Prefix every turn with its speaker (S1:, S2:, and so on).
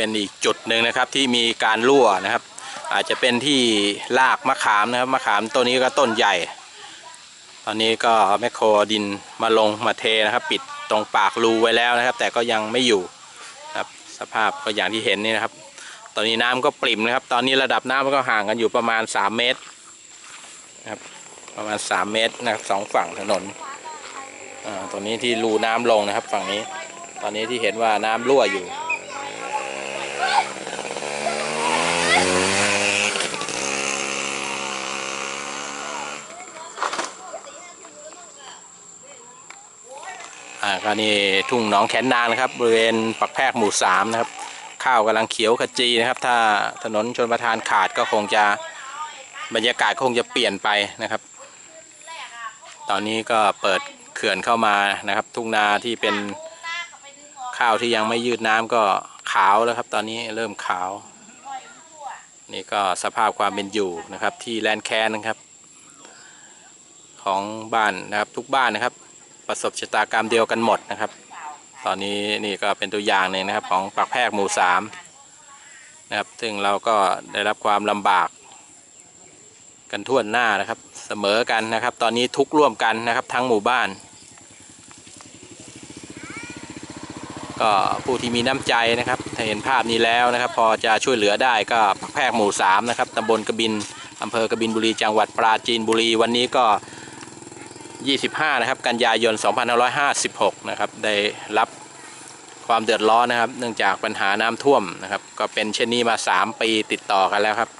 S1: เป็นอีกจุดหนึ่งนะครับที่มีการรั่วนะครับ อาจจะเป็นที่รากมะขามนะครับมะขามต้นนี้ก็ต้นใหญ่ ตอนนี้ก็แมคโครเอดินมาลงมาเทนะครับ ปิดตรงปากรูไว้แล้วนะครับ แต่ก็ยังไม่อยู่นะครับสภาพก็อย่างที่เห็นนี่นะครับ ตอนนี้น้ำก็ปริ่มนะครับ ตอนนี้ระดับน้ำก็ห่างกันอยู่ประมาณ 3 เมตรนะครับประมาณ 3 เมตรนะครับสองฝั่งถนนอ่าตรงนี้ที่รูน้ำลงนะครับ ฝั่งนี้ ตอนนี้ที่เห็นว่าน้ำรั่วอยู่ อ่าก็นี่ทุ่งหนองแขนนางนะครับบริเวณปักแพรกหมู่สามนะครับ ข้าวกำลังเขียวขจีนะครับ ถ้าถนนชนประทานขาดก็คงจะบรรยากาศคงจะเปลี่ยนไปนะครับ ตอนนี้ก็เปิดเขื่อนเข้ามานะครับ ทุ่งนาที่เป็นข้าวที่ยังไม่ยืดน้ำก็ขาวแล้วครับ ตอนนี้เริ่มขาว นี่ก็สภาพความเป็นอยู่นะครับ ที่แลนแคนนะครับ ของบ้านนะครับทุกบ้านนะครับ ประสบชะตากรรมเดียวกันหมดนะครับ ตอนนี้นี่ก็เป็นตัวอย่างหนึ่งนะครับของปักแพรกหมู่สามนะครับ ซึ่งเราก็ได้รับความลำบากกันทั่วหน้านะครับ เสมอกันนะครับ ตอนนี้ทุกร่วมกันนะครับ ทั้งหมู่บ้าน ก็ผู้ที่มีน้ำใจนะครับ ถ้าเห็นภาพนี้แล้วนะครับ พอจะช่วยเหลือได้ก็ปักแพรกหมู่สามนะครับตำบลกระบินอำเภอกบินบุรีจังหวัดปราจีนบุรีวันนี้ก็ 25 นะครับ กันยายน 2556 นะครับ ได้รับความเดือดร้อนนะครับ เนื่องจากปัญหาน้ำท่วมนะครับ ก็เป็นเช่นนี้มา 3 ปีติดต่อกันแล้วครับ